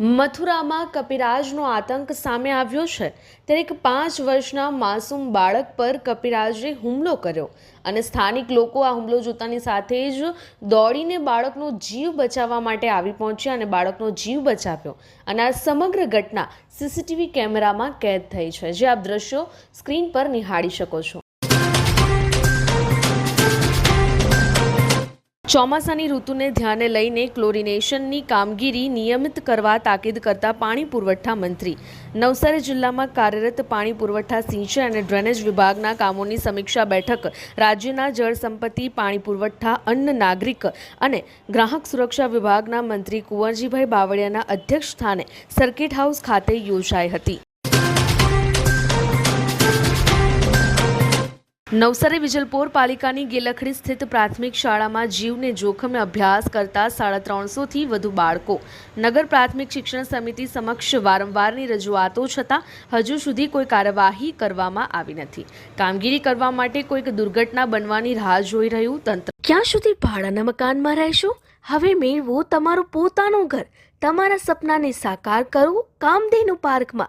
મથુરામાં કપિરાજનો આતંક સામે આવ્યો છે. ત્યારે એક પાંચ વર્ષના માસૂમ બાળક પર કપિરાજે હુમલો કર્યો અને સ્થાનિક લોકો આ હુમલો જોતાની સાથે જ દોડીને બાળકનો જીવ બચાવવા માટે આવી પહોંચ્યા અને બાળકનો જીવ બચાવ્યો અને આ સમગ્ર ઘટના સીસીટીવી કેમેરામાં કેદ થઈ છે. જે આપ દ્રશ્યો સ્ક્રીન પર નિહાળી શકો છો. ચોમાસાની ઋતુને ધ્યાને લઈને ક્લોરિનેશનની કામગીરી નિયમિત કરવા તાકીદ કરતા પાણી પુરવઠા મંત્રી. નવસારી જિલ્લામાં કાર્યરત પાણી પુરવઠા સિંચાઈ અને ડ્રેનેજ વિભાગના કામોની સમીક્ષા બેઠક રાજ્યના જળ સંપત્તિ, પાણી પુરવઠા, અન્ન નાગરિક અને ગ્રાહક સુરક્ષા વિભાગના મંત્રી કુંવરજીભાઈ બાવળિયાના અધ્યક્ષ સ્થાને સર્કિટ હાઉસ ખાતે યોજાઈ હતી. નવસારી વિજલપોર પાલિકાની ગેલખડી સ્થિત પ્રાથમિક શાળામાં જીવને જોખમે અભ્યાસ કરતા સાડા ત્રણસોથી વધુ બાળકો. નગર પ્રાથમિક શિક્ષણ સમિતિ સમક્ષ વારંવારની રજૂઆતો છતાં હજુ સુધી કોઈ કાર્યવાહી કરવામાં આવી નથી. કામગીરી કરવા માટે કોઈક દુર્ઘટના બનવાની રાહ જોઈ રહ્યું તંત્ર. ક્યાં સુધી ભાડાના મકાનમાં રહેશો? હવે મેળવો તમારું પોતાનું ઘર. તમારા સપનાને સાકાર કરો. કામધેનુ પાર્કમાં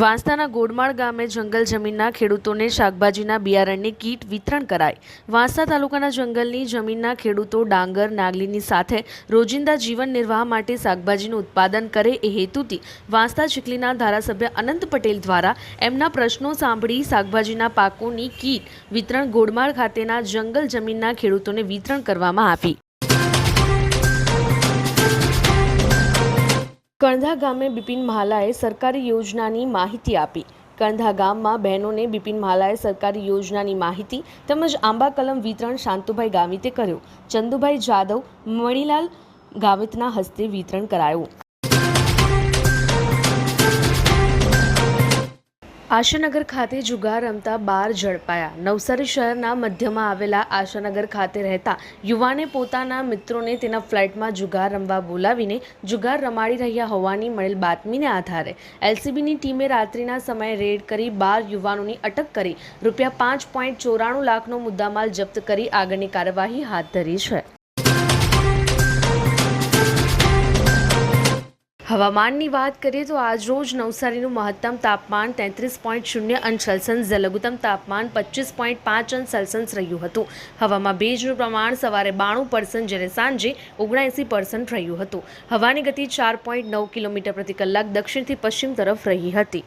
વાંસદાના ગોડમાળ ગામે જંગલ જમીનના ખેડૂતોને શાકભાજીના બિયારણની કીટ વિતરણ કરાઈ. વાંસદા તાલુકાના જંગલની જમીનના ખેડૂતો ડાંગર, નાગલીની સાથે રોજિંદા જીવન નિર્વાહ માટે શાકભાજીનું ઉત્પાદન કરે એ હેતુથી વાંસદા ચીખલીના ધારાસભ્ય અનંત પટેલ દ્વારા એમના પ્રશ્નો સાંભળી શાકભાજીના પાકોની કીટ વિતરણ ગોડમાળ ખાતેના જંગલ જમીનના ખેડૂતોને વિતરણ કરવામાં આવી. કણધા ગામે બિપિન મહાલાએ સરકારી યોજનાની માહિતી આપી. કણધા ગામમાં બહેનોને બિપિન મહાલાએ સરકારી યોજનાની માહિતી તેમજ આંબા કલમ વિતરણ શાંતુભાઈ ગામિતે કર્યું. ચંદુભાઈ જાદવ, મણિલાલ ગામિતના હસ્તે વિતરણ કરાયું. આશાનગર ખાતે જુગાર રમતા બાર ઝડપાયા. નવસારી શહેરના મધ્યમાં આવેલા આશાનગર ખાતે રહેતા યુવાને પોતાના મિત્રોને તેના ફ્લેટમાં જુગાર રમવા બોલાવીને જુગાર રમાડી રહ્યા હોવાની મળેલ બાતમીને આધારે એલસીબીની ટીમે રાત્રિના સમયે રેડ કરી બાર યુવાનોની અટક કરી. રૂપિયા પાંચ પોઈન્ટ ચોરાણું લાખનો મુદ્દામાલ જપ્ત કરી આગળની કાર્યવાહી હાથ ધરી છે. હવામાનની વાત કરીએ તો આજરોજ નવસારીનું મહત્તમ તાપમાન તેત્રીસ પોઈન્ટ શૂન્ય અંશ સેલ્સિયસ લઘુત્તમ તાપમાન પચીસ પોઈન્ટ પાંચ અંશ સેલ્સિયસ રહ્યું હતું. હવામાં ભેજનું પ્રમાણ સવારે બાણું પર્સન્ટ જ્યારે સાંજે ઓગણએંસી પર્સન્ટ રહ્યું હતું. હવાની ગતિ ચાર પોઈન્ટ નવ કિલોમીટર પ્રતિ કલાક દક્ષિણથી પશ્ચિમ તરફ રહી હતી.